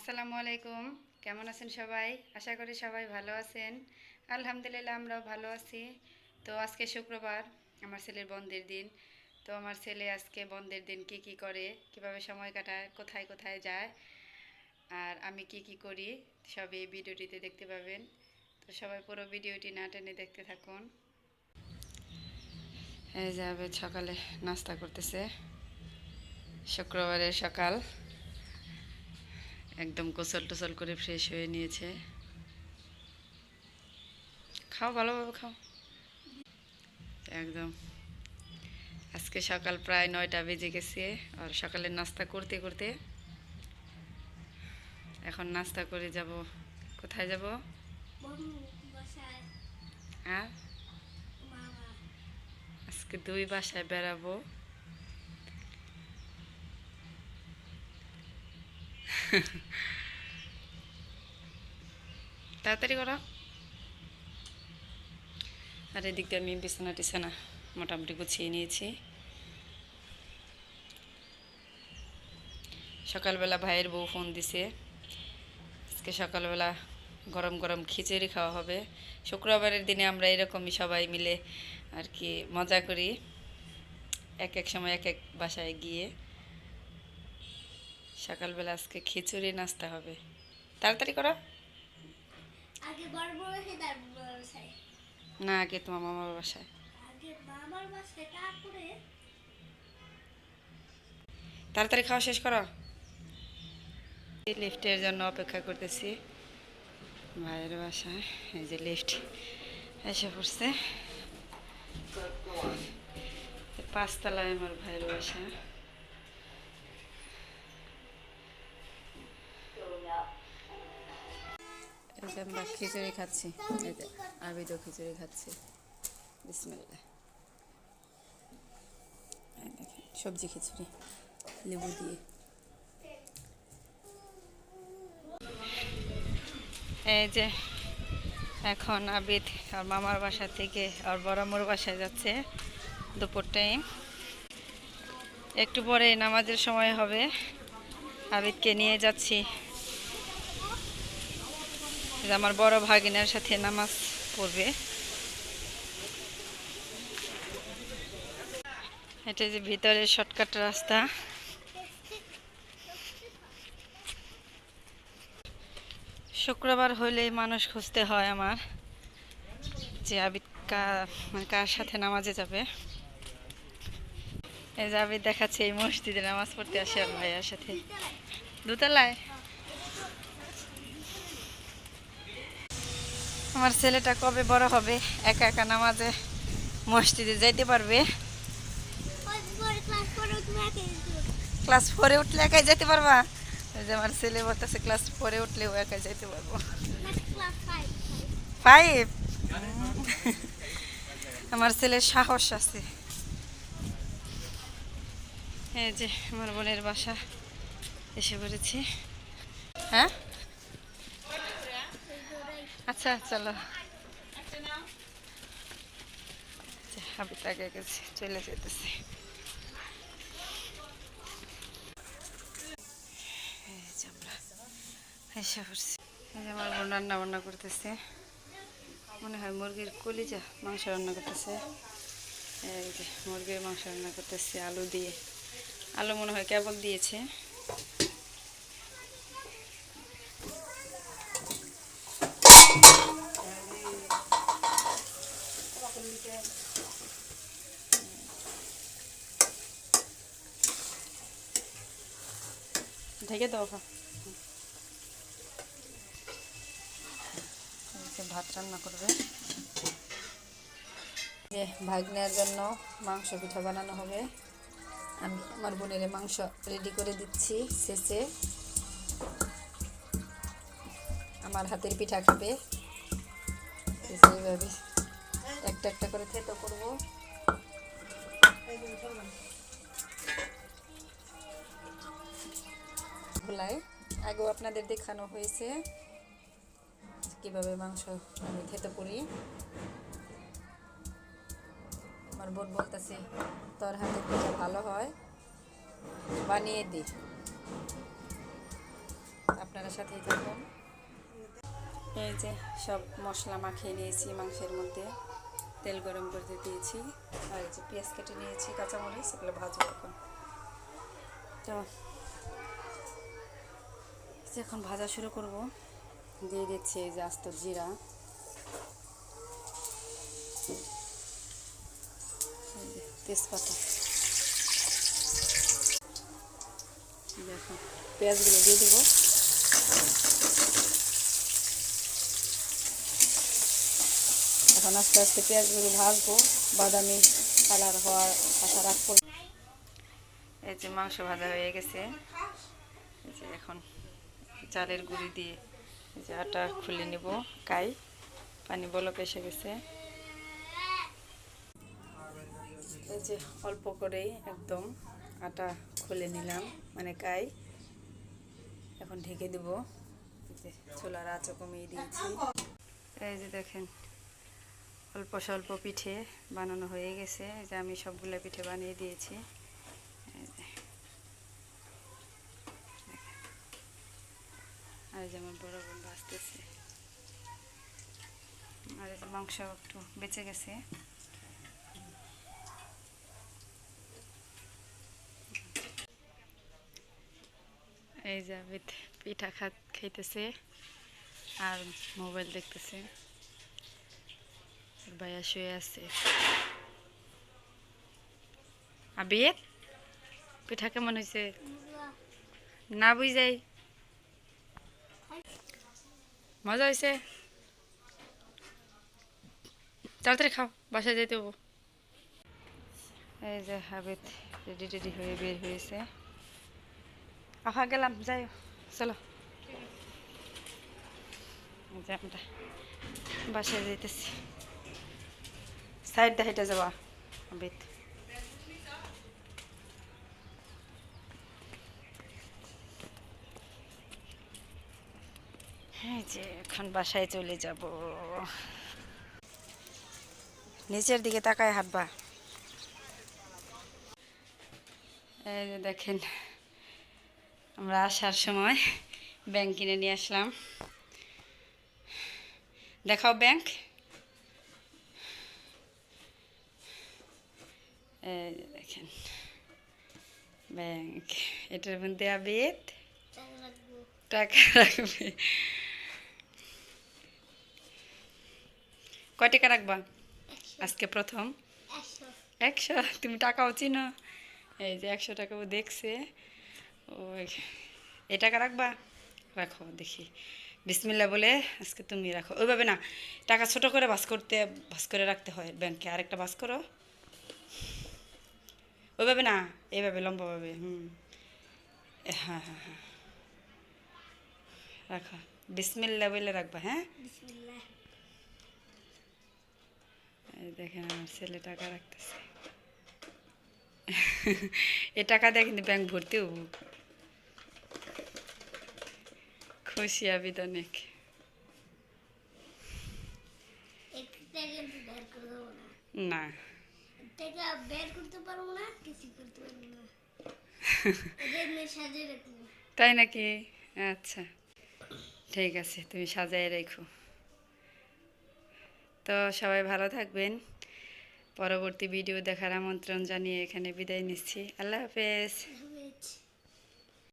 আসসালামু আলাইকুম। কেমন আছেন সবাই? আশা করি সবাই ভালো আছেন। আলহামদুলিল্লাহ আমরাও ভালো আছি। তো আজকে শুক্রবার, আমার ছেলের বন্ধের দিন। তো আমার ছেলে আজকে বন্ধের দিন কি কি করে, কীভাবে সময় কাটায়, কোথায় কোথায় যায়, আর আমি কি কি করি সব এই ভিডিওটিতে দেখতে পাবেন। তো সবাই পুরো ভিডিওটি না টেনে দেখতে থাকুন। এই যে সকালে নাস্তা করতেছে। শুক্রবারের সকাল। একদম গোসল টোসল করে ফ্রেশ হয়ে নিয়েছে। খাও, ভালোভাবে খাও। একদম। আজকে সকাল প্রায় নয়টা বেজে গেছে, আর সকালের নাস্তা করতে করতে এখন নাস্তা করে যাব। কোথায় যাব? মামা আজকে দুই বাসায় বেড়াবো। তাড়াতাড়ি করো। আর এদিক আমি বিছানা টিছানা মোটামুটি গুছিয়ে নিয়েছি। সকালবেলা ভাইয়ের বউ ফোন দিছে। আজকে সকালবেলা গরম গরম খিচুড়ি খাওয়া হবে। শুক্রবারের দিনে আমরা এরকমই সবাই মিলে আর কি মজা করি। এক এক সময় এক এক বাসায় গিয়ে। সকালবেলা আজকে খিচুড়ি নাস্তা হবে। তাড়াতাড়ি করো। না আগে তোমার মামার বাসায়। তাড়াতাড়ি খাওয়া শেষ করো। এই লিফটের জন্য অপেক্ষা করতেছি। ভাইয়ের বাসায় এই যে লিফট এসে পড়ছে। পাঁচতলায় আমার ভাইয়ের বাসা। আমরা খিচুড়ি খাচ্ছি। যে, আবিদও খিচুড়ি খাচ্ছি। দেখেন, সবজি খিচুড়ি, লেবু দিয়ে। এই যে, এখন আবিদ আর মামার বাসা থেকে আর বড়মোর বাসায় যাচ্ছে দুপুর টাইম একটু পরে নামাজের সময় হবে। আবিদকে নিয়ে যাচ্ছি। আমার বড় ভাগিনার সাথে নামাজ পড়বে। এটা যে ভিতরে শর্টকাট রাস্তা। শুক্রবার হইলেই মানুষ খুঁজতে হয় আমার যে আবিদ মানে কার সাথে নামাজে যাবে। এই যে আবিদ দেখাচ্ছে এই মসজিদে নামাজ পড়তে আসে আর ভাইয়ার সাথে। দুতলায়? আমার ছেলেটা কবে বড় হবে? একা একা নামাজে মসজিদে যাইতে পারবে? ক্লাস ফোরে উঠলে একাই যেতে পারবা? যে আমার ছেলে বলতেছে, ক্লাস ফোরে উঠলে ও একাই যেতে পারব। ফাইভ আমার ছেলের সাহস আছে। এই যে, আমার বোনের বাসা এসে পড়েছি। হ্যাঁ? আচ্ছা চলো। আমি তাকে গেছি চলে যেতেছি। এসে পড়ছি। আমার বোন রান্না বান্না করতেছে। মনে হয় মুরগির কলিজা মাংস রান্না করতেছে। এই যে মুরগির মাংস রান্না করতেছে আলু দিয়ে। আলু মনে হয় কেবল দিয়েছে। ঢেকে দাও ভাত রান্না করবে। যে ভাগ্নের জন্য মাংস পিঠা বানানো হবে। আমি আমার বোনের মাংস রেডি করে দিচ্ছি শেষে। আমার হাতের পিঠা খাবে। এইভাবে একটা একটা করে থেতো করব। ভোলায়, আগেও আপনাদের দেখানো হয়েছে কীভাবে মাংস আমি খেতে করি। আমার বোন বলতেছে, তোর হাতে পিঠা ভালো হয়, বানিয়ে দি। আপনারা সাথেই থাকুন। এই যে সব মশলা মাখিয়ে নিয়েছি মাংসের মধ্যে। তেল গরম করতে দিয়েছি। আর এই যে পেঁয়াজ কেটে নিয়েছি, কাঁচামরিচ, এগুলো ভাজবো এখন। তো এখন ভাজা শুরু করব। দিয়ে দিচ্ছি এই যে আস্ত জিরা। তেজপাতা। দেখো পেঁয়াজগুলো দিয়ে দেবো। এখন আস্তে আস্তে পেঁয়াজগুলো ভাজবো, বাদামি কালার হওয়ার আশা রাখব। এই যে মাংস ভাজা হয়ে গেছে। এই যে এখন চালের গুঁড়ি দিয়ে এই যে আটা খুলে নিব, কাই। পানি বলক এসে গেছে। এই যে অল্প করেই একদম আটা খুলে নিলাম মানে কাই। এখন ঢেকে দেব। চুলার আঁচও কমিয়ে দিয়েছি। এই যে দেখেন অল্প স্বল্প পিঠে বানানো হয়ে গেছে। যে আমি সবগুলো পিঠে বানিয়ে দিয়েছি। আর এই যে আমার বড় বোন ভাজতেছে আর মাংস একটু বেঁচে গেছে। এই যে পিঠা খা, খাইতেছে। আর মোবাইল দেখতেছে। আর ভাইয়া শুয়ে আছে আবিদ পিঠা কেমন হয়েছে না বুঝাই মজা হয়েছে তাড়াতাড়ি খাও বাসায় যেতে হব এই যে হাবিদ রেডি রেডি হয়ে বের হয়েছে আহা গেলাম যাই চলো আমরা বাসায় যেতেছি সাইড হেঁটে যাবা হাবিদ এই যে, এখন বাসায় চলে যাব। নিচের দিকে তাকায় হাঁটবা। এই যে দেখেন, আমরা আসার সময় ব্যাংক কিনে নিয়ে আসলাম। দেখাও ব্যাংক এই যে দেখেন। ব্যাংক এটার মধ্যে আবেদ। টাকা রাখবে। কয় টাকা রাখবা? আজকে প্রথম? একশো। একশো? তুমি টাকাও চিনো। এই যে একশো টাকা ও দেখছে। ও এই টাকা রাখবা? রাখো দেখি। বিসমিল্লা বলে আজকে তুমি রাখো। ওইভাবে না টাকা ছোট করে বাস করতে বাস করে রাখতে হয় ব্যাংকে। আরেকটা বাস করো। ওইভাবে না এইভাবে লম্বাভাবে হুম হ্যাঁ হ্যাঁ হ্যাঁ রাখো বিসমিল্লা বলে রাখবা হ্যাঁ দেখেন আমার ছেলে টাকা রাখতেছে এ টাকা দিয়ে কিন্তু ব্যাংক ভর্তি হব খুশি আবিদ অনেক না তাই নাকি? আচ্ছা ঠিক আছে, তুমি সাজায় রেখো। তো সবাই ভালো থাকবেন। পরবর্তী ভিডিও দেখার আমন্ত্রণ জানিয়ে এখানে বিদায় নিচ্ছি। আল্লাহ হাফেজ।